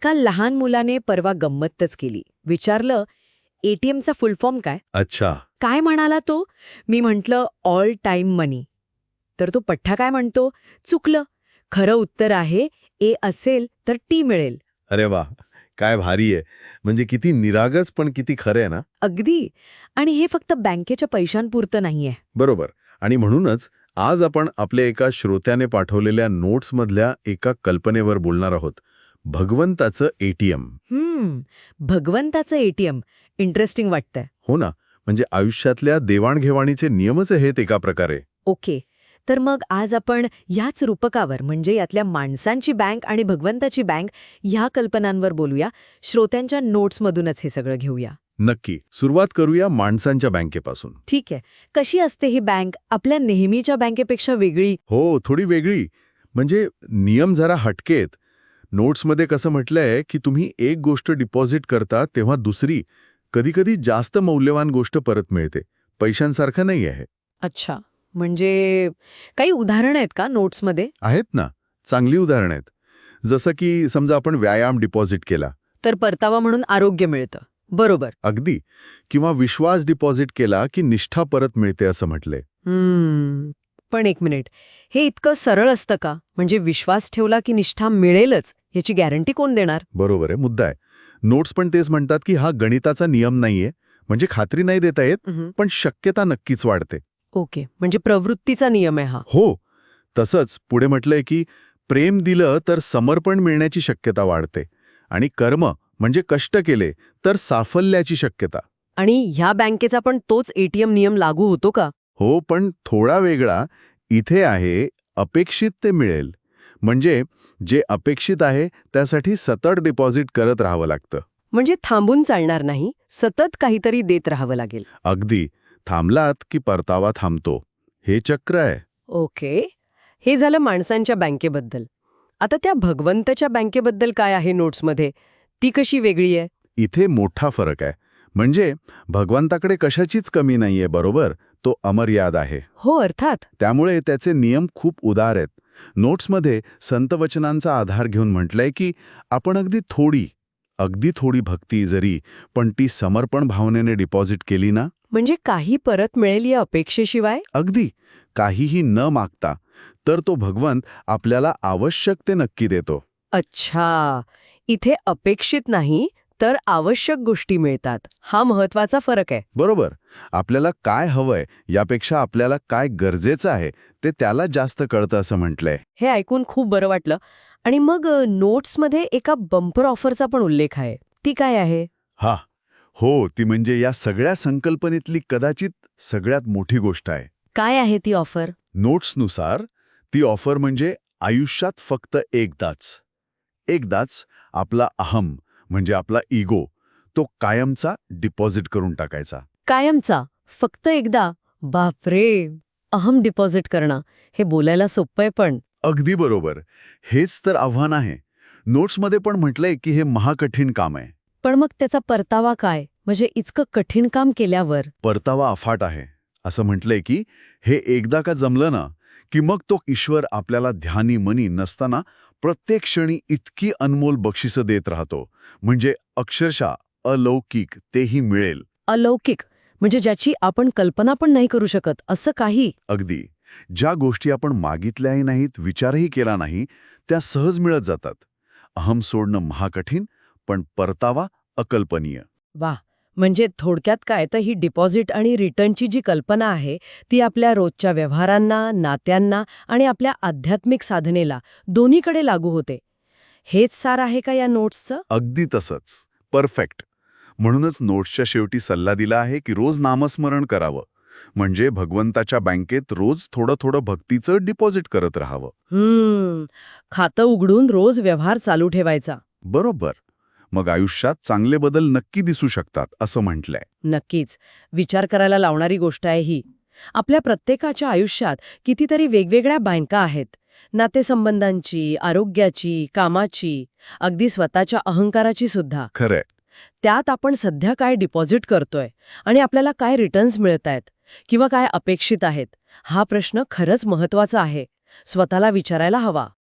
एका लहान मुलाने परवा गंमतच केली. विचारलं एटीएमचा फुल फॉर्म काय? अच्छा. काय म्हणाला तो? मी म्हटलं ऑल टाइम मनी. तर तो पठ्ठा काय म्हणतो? चुकलं. खरं उत्तर आहे ए असेल तर टी मिळेल. अरे वा. काय भारी आहे. म्हणजे किती निरागस पण किती खरं आहे ना? अगदी. आणि हे फक्त बँकेच्या पैशांपुरतं नाहीये. बरोबर. आणि म्हणूनच आज आपण आपल्या एका श्रोत्याने पाठवलेल्या नोट्समधल्या एका कल्पनेवर बोलणार आहोत. भगवंताचं एटीएम हम्म भगवंताचं एटीएम इंटरेस्टिंग वाटतंय. हो ना म्हणजे आयुष्यातल्या देवाणघेवाणीचे नियमच आहेत एका प्रकारे. ओके तर मग आज आपण ह्याच रूपकावर म्हणजे यातल्या माणसांची बँक आणि भगवंताची बँक ह्या कल्पनांवर बोलूया. श्रोत्यांच्या नोट्समधूनच हे सगळं घेऊया. नक्की सुरुवात करूया माणसांच्या बँकेपासून. ठीक आहे. कशी असते ही बँक? आपल्या नेहमीच्या बँकेपेक्षा वेगळी? हो थोडी वेगळी. म्हणजे नियम जरा हटकेत. नोट्समध्ये कसं म्हटलंय की तुम्ही एक गोष्ट डिपॉझिट करता तेव्हा दुसरी कधीकधी जास्त मौल्यवान गोष्ट परत मिळते. पैशांसारखं नाही आहे. अच्छा. म्हणजे काही उदाहरणं आहेत का नोट्समध्ये? आहेत ना. चांगली उदाहरणं आहेत. जसं की समजा आपण व्यायाम डिपॉझिट केला. तर परतावा म्हणून आरोग्य मिळतं. बरोबर. अगदी. किंवा विश्वास डिपॉझिट केला की निष्ठा परत मिळते असं म्हटलंय. हम्म. पण एक मिनिट. हे इतकं सरळ असतं का? म्हणजे विश्वास ठेवला की निष्ठा मिळेलच? याची गॅरंटी कोण देणार? बरोबर आहे मुद्दा आहे. नोट्स पण तेच म्हणतात की हा गणिताचा नियम नाहीये. म्हणजे खात्री नाही देता येत पण शक्यता नक्कीच वाढते. ओके म्हणजे प्रवृत्तीचा नियम आहे हा. हो तसंच पुढे म्हटलंय की प्रेम दिलं तर समर्पण मिळण्याची शक्यता वाढते. आणि कर्म म्हणजे कष्ट केले तर साफल्याची शक्यता. आणि ह्या बँकेचा पण तोच एटीएम नियम लागू होतो का? हो पण थोडा वेगळा. इथे आहे अपेक्षित ते मिळेल. म्हणजे जे अपेक्षित आहे त्यासाठी सतत डिपॉझिट करत राहावं लागतं. म्हणजे थांबून चालणार नाही सतत काहीतरी देत राहावं लागेल. अगदी. थांबलात की परतावा थांबतो. हे चक्र आहे. ओके. हे झालं माणसांच्या बँकेबद्दल. आता त्या भगवंताच्या बँकेबद्दल काय आहे नोट्समध्ये? ती कशी वेगळी आहे? इथे मोठा फरक आहे. म्हणजे भगवंताकडे कशाचीच कमी नाहीये बरोबर? तो अमर्याद आहे. हो अर्थात. त्यामुळे त्याचे नियम खूप उदार आहेत. नोट्समध्ये संतवचनांचा आधार घेऊन म्हटलंय की आपण अगदी थोडी अगदी थोडी भक्ती जरी पण ती समर्पण भावनेने डिपॉझिट केली ना? म्हणजे काही परत मिळेल या अपेक्षेशिवाय? अगदी. काहीही न मागता तर तो भगवंत आपल्याला आवश्यक ते नक्की देतो. अच्छा. इथे अपेक्षित नाही तर आवश्यक गोष्टी मिळतात. हा महत्त्वाचा फरक आहे. बरोबर. आपल्याला काय हवंय यापेक्षा आपल्याला काय गरजेचं आहे ते त्याला जास्त कळतं असं म्हटलंय. हे ऐकून खूप बरं वाटलं. आणि मग नोट्समध्ये एका बंपर ऑफरचा पण उल्लेख आहे. ती काय आहे? हा. हो ती म्हणजे या सगळ्या संकल्पनेतली कदाचित सगळ्यात मोठी गोष्ट आहे. काय आहे ती ऑफर? नोट्सनुसार ती ऑफर म्हणजे आयुष्यात फक्त एकदाच एकदाच आपला अहम म्हणजे आपला इगो तो कायमचा डिपॉझिट करून टाकायचा. कायमचा. फक्त एकदा बापरे अहम डिपॉझिट करणं हे बोलायला सोपं आहे पण. अगदी बरोबर. हेच तर आव्हान आहे. नोट्समध्ये पण म्हटलंय की हे महाकठीण काम आहे. पण मग त्याचा परतावा काय? म्हणजे इतकं कठीण काम केल्यावर? परतावा अफाट आहे. असं म्हटलंय की हे एकदा का जमलं ना की मग तो ईश्वर आपल्याला ध्यानी मनी नसताना प्रत्येक क्षणी इतकी अनमोल बक्षिसं देत राहतो. म्हणजे अक्षरशः अलौकिक तेही मिळेल. अलौकिक. म्हणजे ज्याची आपण कल्पना पण नाही करू शकत असं काही? अगदी. ज्या गोष्टी आपण मागितल्याही नाहीत विचारही केला नाही त्या सहज मिळत जातात. अहम सोडणं महाकठीण पण परतावा अकल्पनीय. वा म्हणजे थोडक्यात काय तर ही डिपॉझिट आणि रिटर्नची जी कल्पना आहे ती आपल्या रोजच्या व्यवहारांना नात्यांना आणि आपल्या आध्यात्मिक साधनेला दोन्हीकडे लागू होते. हेच सार आहे का या नोट्सचं? अगदी तसंच. परफेक्ट. म्हणूनच नोट्सच्या शेवटी सल्ला दिला आहे की रोज नामस्मरण करावं. म्हणजे भगवंताच्या बँकेत रोज थोडं थोडं भक्तीचं डिपॉझिट करत राहावं. खातं उघडून रोज व्यवहार चालू ठेवायचा. बरोबर. मग आयुष्यात चांगले बदल नक्की दिसू शकतात असं म्हटलंय. नक्कीच. विचार करायला लावणारी गोष्ट आहे ही. आपल्या प्रत्येकाच्या आयुष्यात कितीतरी वेगवेगळ्या बँका आहेत. नातेसंबंधांची आरोग्याची कामाची अगदी स्वतःच्या अहंकाराची सुद्धा. खरंय. त्यात आपण सध्या काय डिपॉझिट करतोय आणि आपल्याला काय रिटर्न्स मिळत आहेत किंवा काय अपेक्षित आहेत हा प्रश्न खरंच महत्त्वाचा आहे. स्वतःला विचारायला हवा.